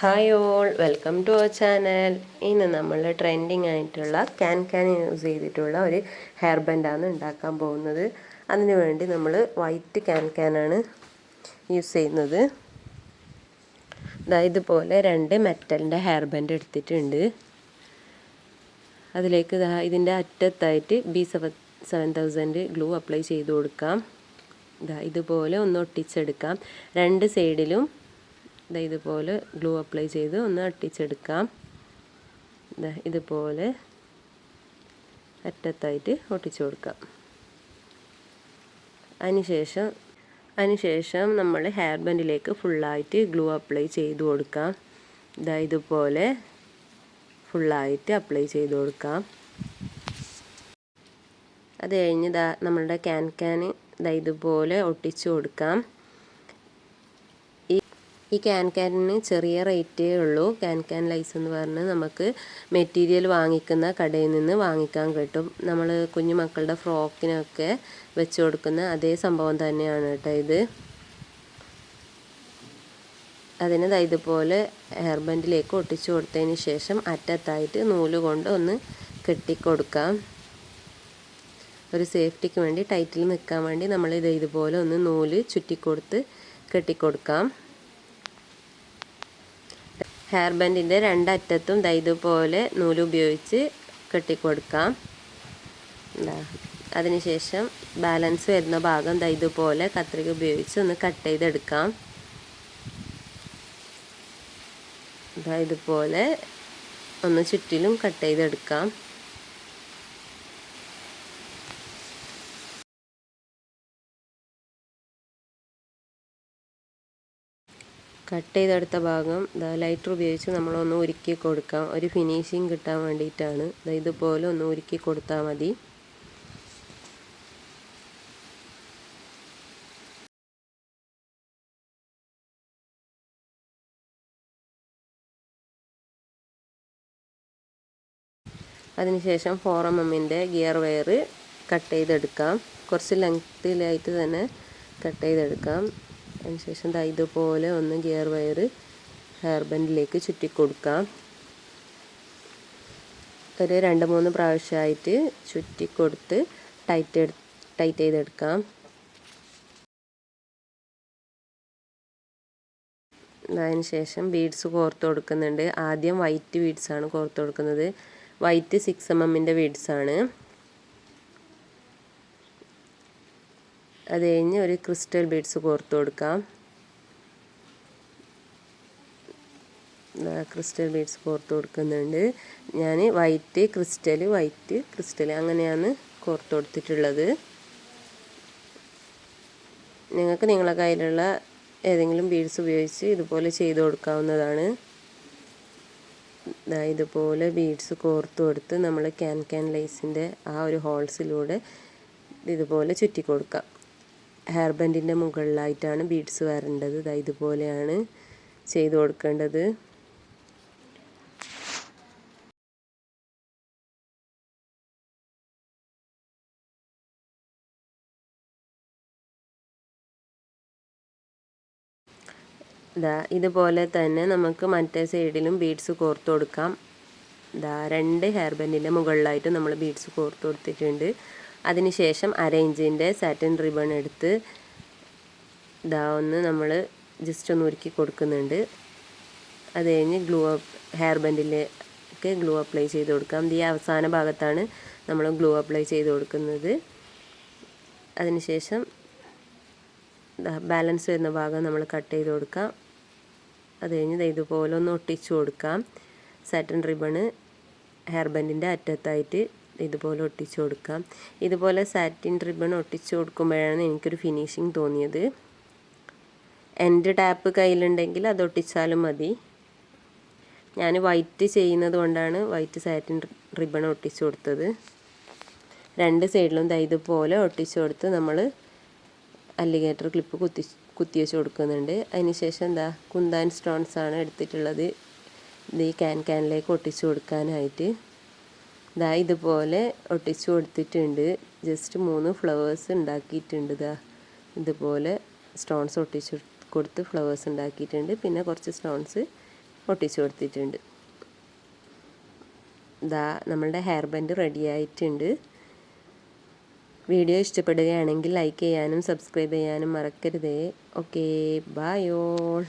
Hi all welcome to our channel ഇന്ന് നമ്മൾ trending ആയിട്ടുള്ള ക്യാൻ ക്യാൻ യൂസ് ചെയ്തിട്ടുള്ള ഒരു ഹെയർ ബാൻഡാണ് ഉണ്ടാക്കാൻ പോകുന്നത്. അതിനു വേണ്ടി നമ്മൾ വൈറ്റ് ക്യാൻ ക്യാനാണ് യൂസ് ചെയ്യുന്നത്. അതായത് ഇതുപോലെ രണ്ട് മെറ്റലിന്റെ ഹെയർ ബാൻഡ് എടുത്തിട്ടുണ്ട്. അതിലേക്ക് ഇതിന്റെ അറ്റത്തായിട്ട് B seven seven thousand glue apply ചെയ്ത് കൊടുക്കാം. ഇതാ ഇതുപോലെ ഒന്ന് ഒട്ടിച്ചെടുക്കാം. രണ്ട് സൈഡിലും ഇതാ ഇതുപോലെ ഗ്ലൂ അപ്ലൈ ചെയ്ത് ഒന്ന് അട്ടിച്ചെടുക്കാം. ഇതാ ഇതുപോലെ അറ്റത്തായിട്ട് ഒട്ടിച്ചു കൊടുക്കാം. അതിനുശേഷം അതിനുശേഷം നമ്മൾ ഹെയർ ബാൻഡിലേക്ക് ഫുള്ളായിട്ട് ഗ്ലൂ അപ്ലൈ ചെയ്ത് കൊടുക്കാം. ഇതാ ഇതുപോലെ ഫുള്ളായിട്ട് അപ്ലൈ ചെയ്ത് കൊടുക്കാം. അത് കഴിഞ്ഞ് ഇതാ നമ്മളുടെ ക്യാൻ ക്യാൻ ഇതാ ഇതുപോലെ ഒട്ടിച്ചു കൊടുക്കാം. ഈ ക്യാൻ ക്യാനിന് ചെറിയ റേറ്റേ ഉള്ളൂ. ക്യാൻ ക്യാൻ ലൈസ് എന്ന് പറഞ്ഞ് നമുക്ക് മെറ്റീരിയൽ വാങ്ങിക്കുന്ന കടയിൽ നിന്ന് വാങ്ങിക്കാൻ കിട്ടും. നമ്മൾ കുഞ്ഞു മക്കളുടെ ഫ്രോക്കിനൊക്കെ വെച്ച് കൊടുക്കുന്ന അതേ സംഭവം തന്നെയാണ് കേട്ടോ ഇത്. അതിന് ഇതുപോലെ ഹെയർ ബാൻഡിലേക്ക് ഒട്ടിച്ചു കൊടുത്തതിന് ശേഷം അറ്റത്തായിട്ട് നൂൽ കൊണ്ട് ഒന്ന് കെട്ടിക്കൊടുക്കാം. ഒരു സേഫ്റ്റിക്ക് വേണ്ടി ടൈറ്റിൽ നിൽക്കാൻ വേണ്ടി നമ്മൾ ഇത് ഇതുപോലെ ഒന്ന് നൂൽ ചുറ്റിക്കൊടുത്ത് കെട്ടിക്കൊടുക്കാം. ഹെയർ ബാൻഡിന്റെ രണ്ടറ്റത്തും ഇതുപോലെ നൂലുപയോഗിച്ച് കെട്ടിക്കൊടുക്കാം. അതിനുശേഷം ബാലൻസ് വരുന്ന ഭാഗം ഇതുപോലെ കത്രിക ഉപയോഗിച്ച് ഒന്ന് കട്ട് ചെയ്തെടുക്കാം. ഇതുപോലെ ഒന്ന് ചുറ്റിലും കട്ട് ചെയ്തെടുക്കാം. കട്ട് ചെയ്തെടുത്ത ഭാഗം ലൈറ്റർ ഉപയോഗിച്ച് നമ്മളൊന്ന് ഉരുക്കി കൊടുക്കാം. ഒരു ഫിനിഷിങ് കിട്ടാൻ വേണ്ടിയിട്ടാണ്. ഇതുപോലെ ഒന്ന് ഉരുക്കി കൊടുത്താൽ മതി. അതിനുശേഷം ഫോർ എം എമ്മിന്റെ ഗിയർ വയർ കട്ട് ചെയ്തെടുക്കാം കുറച്ച് ലെങ്ത്തിലായിട്ട് തന്നെ കട്ട് ചെയ്തെടുക്കാം അതിനുശേഷം ദാ ഇതുപോലെ ഒന്ന് ഗിയർ വയർ ഹെയർ ബാൻഡിലേക്ക് ചുറ്റിക്കൊടുക്കാം. ഒരു രണ്ട് മൂന്ന് പ്രാവശ്യമായിട്ട് ചുറ്റിക്കൊടുത്ത് ടൈറ്റ് ടൈറ്റ് ചെയ്തെടുക്കാം. അതിന് ശേഷം ബീഡ്സ് കോർത്ത് കൊടുക്കുന്നുണ്ട്. ആദ്യം വൈറ്റ് ബീഡ്സാണ് കോർത്ത് കൊടുക്കുന്നത്. വൈറ്റ് സിക്സ് എം എമ്മിന്റെ ബീഡ്സാണ്. അത് കഴിഞ്ഞ് ഒരു ക്രിസ്റ്റൽ ബീഡ്സ് കോർത്ത് കൊടുക്കാം. ക്രിസ്റ്റൽ ബീഡ്സ് കോർത്ത് കൊടുക്കുന്നുണ്ട്. ഞാൻ വൈറ്റ് ക്രിസ്റ്റൽ വൈറ്റ് ക്രിസ്റ്റൽ അങ്ങനെയാണ് കോർത്ത് കൊടുത്തിട്ടുള്ളത്. നിങ്ങൾക്ക് നിങ്ങളുടെ കയ്യിലുള്ള ഏതെങ്കിലും ബീഡ്സ് ഉപയോഗിച്ച് ഇതുപോലെ ചെയ്ത് കൊടുക്കാവുന്നതാണ്. ഇതുപോലെ ബീഡ്സ് കോർത്ത് കൊടുത്ത് നമ്മൾ ക്യാൻ ക്യാൻ ലൈസിന്റെ ആ ഒരു ഹോൾസിലൂടെ ഇതുപോലെ ചുറ്റി കൊടുക്കാം. ഹെയർ മുകളിലായിട്ടാണ് ബീഡ്സ് വരേണ്ടത്. ഇതാ ഇതുപോലെയാണ് ചെയ്ത് കൊടുക്കേണ്ടത്. ഇതാ ഇതുപോലെ തന്നെ നമുക്ക് മറ്റേ സൈഡിലും ബീഡ്സ് കോർത്ത് കൊടുക്കാം. ഇതാ രണ്ട് ഹെയർ മുകളിലായിട്ട് നമ്മൾ ബീഡ്സ് കോർത്ത് കൊടുത്തിട്ടുണ്ട്. അതിനുശേഷം അര ഇഞ്ചിന്റെ സാറ്റൻ റിബൺ എടുത്ത് ഇതാ ഒന്ന് നമ്മൾ ജസ്റ്റ് ഒന്ന് ഉരുക്കി കൊടുക്കുന്നുണ്ട്. അത് കഴിഞ്ഞ് ഗ്ലൂ ഹെയർ ബാൻഡിലേക്ക് ഗ്ലൂ അപ്ലൈ ചെയ്ത് കൊടുക്കാം. ഈ അവസാന ഭാഗത്താണ് നമ്മൾ ഗ്ലൂ അപ്ലൈ ചെയ്ത് കൊടുക്കുന്നത്. അതിനുശേഷം ബാലൻസ് വരുന്ന ഭാഗം നമ്മൾ കട്ട് ചെയ്ത് കൊടുക്കാം. അത് കഴിഞ്ഞ് ഇതുപോലെ ഒന്ന് ഒട്ടിച്ചു കൊടുക്കാം. സാറ്റൻ റിബണ് ഹെയർ ബാൻഡിന്റെ അറ്റത്തായിട്ട് ഇതുപോലെ ഒട്ടിച്ചു കൊടുക്കാം. ഇതുപോലെ സാറ്റിൻ റിബൺ ഒട്ടിച്ചു കൊടുക്കുമ്പോഴാണ് എനിക്കൊരു ഫിനിഷിങ് തോന്നിയത്. എന്റെ ടാപ്പ് കയ്യിലുണ്ടെങ്കിൽ അത് ഒട്ടിച്ചാലും മതി. ഞാൻ വൈറ്റ് ചെയ്യുന്നത് കൊണ്ടാണ് വൈറ്റ് സാറ്റിൻ റിബൺ ഒട്ടിച്ചു കൊടുത്തത്. രണ്ട് സൈഡിലും ഇതുപോലെ ഒട്ടിച്ചു കൊടുത്ത് നമ്മൾ അല്ലിഗേറ്റർ ക്ലിപ്പ് കുത്തി കുത്തി വെച്ച് കൊടുക്കുന്നുണ്ട്. അതിനുശേഷം എന്താ കുന്താൻ സ്റ്റോൺസ് ആണ് എടുത്തിട്ടുള്ളത്. ഇത് ഈ ക്യാൻ ക്യാനിലേക്ക് ഒട്ടിച്ചു കൊടുക്കാനായിട്ട്. ഇതാ ഇതുപോലെ ഒട്ടിച്ചു കൊടുത്തിട്ടുണ്ട്. ജസ്റ്റ് മൂന്ന് ഫ്ലവേഴ്സ് ഉണ്ടാക്കിയിട്ടുണ്ട് ഇതാ ഇതുപോലെ സ്റ്റോൺസ് ഒട്ടിച്ചു കൊടുത്ത് ഫ്ലവേഴ്സ് ഉണ്ടാക്കിയിട്ടുണ്ട്. പിന്നെ കുറച്ച് സ്റ്റോൺസ് ഒട്ടിച്ചു കൊടുത്തിട്ടുണ്ട്. ഇതാ നമ്മളുടെ ഹെയർ ബാൻഡ് റെഡി ആയിട്ടുണ്ട്. വീഡിയോ ഇഷ്ടപ്പെടുകയാണെങ്കിൽ ലൈക്ക് ചെയ്യാനും സബ്സ്ക്രൈബ് ചെയ്യാനും മറക്കരുതേ. Okay bye all